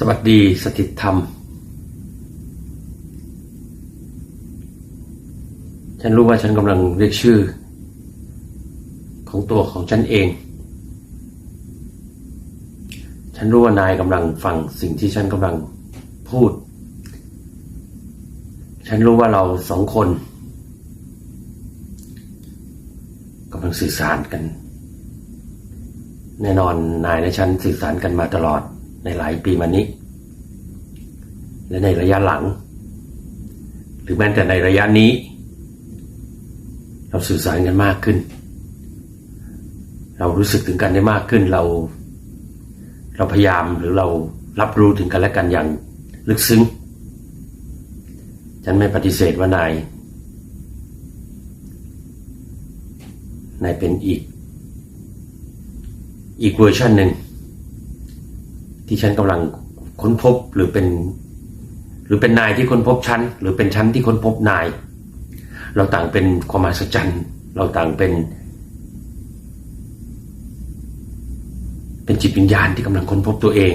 สวัสดีสถิตธรรม ฉันรู้ว่าฉันกำลังเรียกชื่อ ของตัวของฉันเอง ฉันรู้ว่านายกำลังฟังสิ่งที่ฉันกำลังพูด ฉันรู้ว่าเราสองคนกำลังสื่อสารกัน แน่นอนนายและฉันสื่อสารกันมาตลอด ในหลายปีมานี้ และในระยะหลัง หรือแม้แต่ในระยะนี้ เราสื่อสารกันมากขึ้น เรารู้สึกถึงกันได้มากขึ้นเรา เราพยายามหรือเรารับรู้ถึงกันและกันอย่างลึกซึ้งฉันไม่ปฏิเสธว่านายนายเป็นอีก อีกเวอร์ชันหนึ่ง ที่ฉันกำลังค้นพบหรือเป็น หรือเป็นนายที่ค้นพบฉันหรือเป็นฉันที่ค้นพบนาย เราต่างเป็นความมหัศจรรย์เราต่างเป็น เป็นจิตวิญญาณที่กำลังค้นพบตัวเอง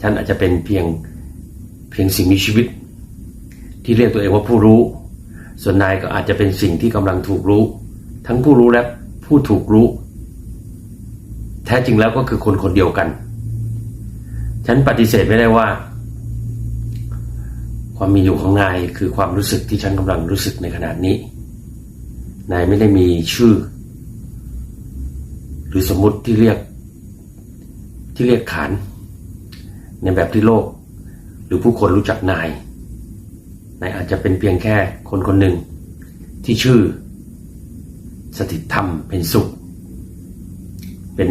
ฉันอาจจะเป็นเพียงเพียงสิ่งมีชีวิต ที่เรียกตัวเองว่าผู้รู้ ส่วนนายก็อาจจะเป็นสิ่งที่กำลังถูกรู้ ทั้งผู้รู้และผู้ถูกรู้ แท้จริงแล้วก็คือคนคนเดียวกัน ฉันปฏิเสธไม่ได้ว่า ความมีอยู่ของนายคือความรู้สึกที่ฉันกำลังรู้สึกในขณะนี้ นายไม่ได้มีชื่อ หรือสมมุติที่เรียกที่เรียกขาน ในแบบที่โลก หรือผู้คนรู้จักนาย นายอาจจะเป็นเพียงแค่คนคนหนึ่ง ที่ชื่อ สถิตธรรมเป็นสุข เป็น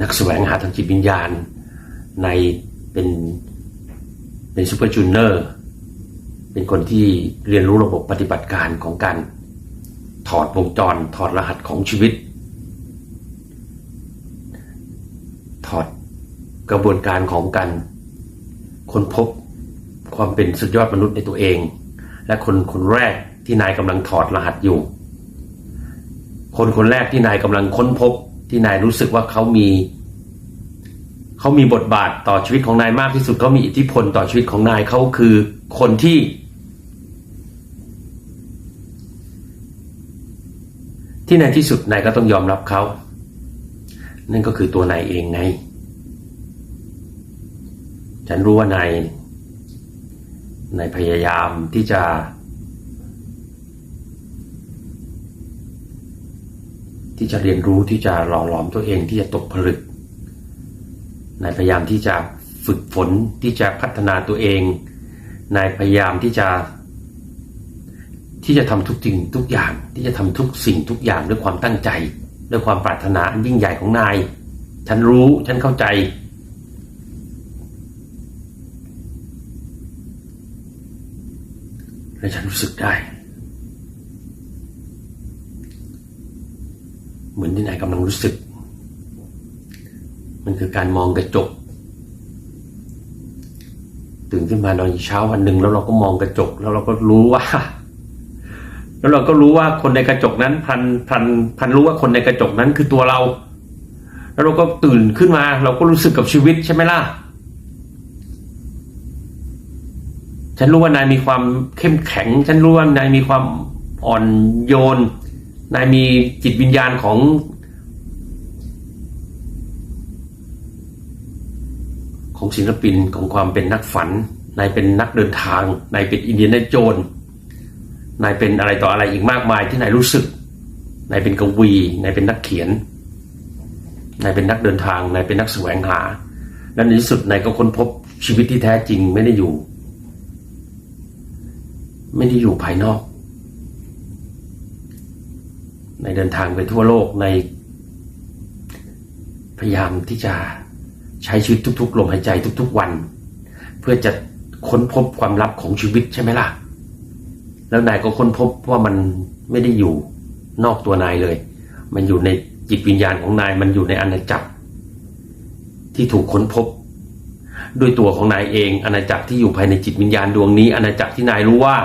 นักแสวงหาทางจิตวิญญาณ ในเป็นเป็นซูเปอร์จูเนอร์เป็นคนที่เรียนรู้ระบบปฏิบัติการของการถอดวงจร ถอดรหัสของชีวิต ถอดกระบวนการของการค้นพบความเป็นสุดยอดมนุษย์ในตัวเอง และคนคนแรกที่นายกำลังถอดรหัสอยู่ คนคนแรกที่นายกำลังค้นพบที่นายรู้สึกว่าเขามี เขามีบทบาทต่อชีวิตของนายมากที่สุดเขามีอิทธิพลต่อชีวิตของนายเขาคือคนที่ ที่ในที่สุดนายก็ต้องยอมรับเขา นั่นก็คือตัวนายเองไง ฉันรู้ว่านายนายพยายามที่จะที่จะเรียนรู้ที่จะหล่อหลอมตัวเองที่จะตกผลึก นายพยายามที่จะฝึกฝนที่จะพัฒนาตัวเอง นายพยายามที่จะที่จะทำทุกสิ่งทุกอย่างที่จะทำทุกสิ่งทุกอย่างด้วยความตั้งใจ ด้วยความปรารถนาอันยิ่งใหญ่ของนาย ฉันรู้ฉันเข้าใจ และฉันรู้สึกได้ เหมือนที่นายกำลังรู้สึก มันคือการมองกระจก ตื่นขึ้นมาตอนเช้าวันหนึ่งแล้วเราก็มองกระจก แล้วเราก็รู้ว่า แล้วเราก็รู้ว่าคนในกระจกนั้นพันพันพันรู้ว่าคนในกระจกนั้นคือตัวเรา แล้วเราก็ตื่นขึ้นมา เราก็รู้สึกกับชีวิตใช่ไหมล่ะฉันรู้ว่านายมีความเข้มแข็ง ฉันรู้ว่านายมีความอ่อนโยน นายมีจิตวิญญาณของ ของศิลปินของความเป็นนักฝัน นายเป็นนักเดินทาง นายเป็นอินเดียนโจนนายเป็นอะไรต่ออะไรอีกมากมายที่นายรู้สึก นายเป็นกวีนายเป็นนักเขียน นายเป็นนักเดินทาง นายเป็นนักแสวงหา และในที่สุดนายก็ค้นพบชีวิตที่แท้จริงไม่ได้อยู่ ไม่ได้อยู่ภายนอกในเดินทางไปทั่วโลกในพยายามที่จะ ใช้ชีวิตทุกๆลมหายใจทุกๆวัน เพื่อจะค้นพบความลับของชีวิตใช่ไหมล่ะ แล้วนายก็ค้นพบว่ามันไม่ได้อยู่นอกตัวนายเลย มันอยู่ในจิตวิญญาณของนายมันอยู่ในอาณาจักร ที่ถูกค้นพบ ด้วยตัวของนายเองอาณาจักรที่อยู่ภายในจิตวิญญาณดวงนี้อาณาจักรที่นายรู้ว่า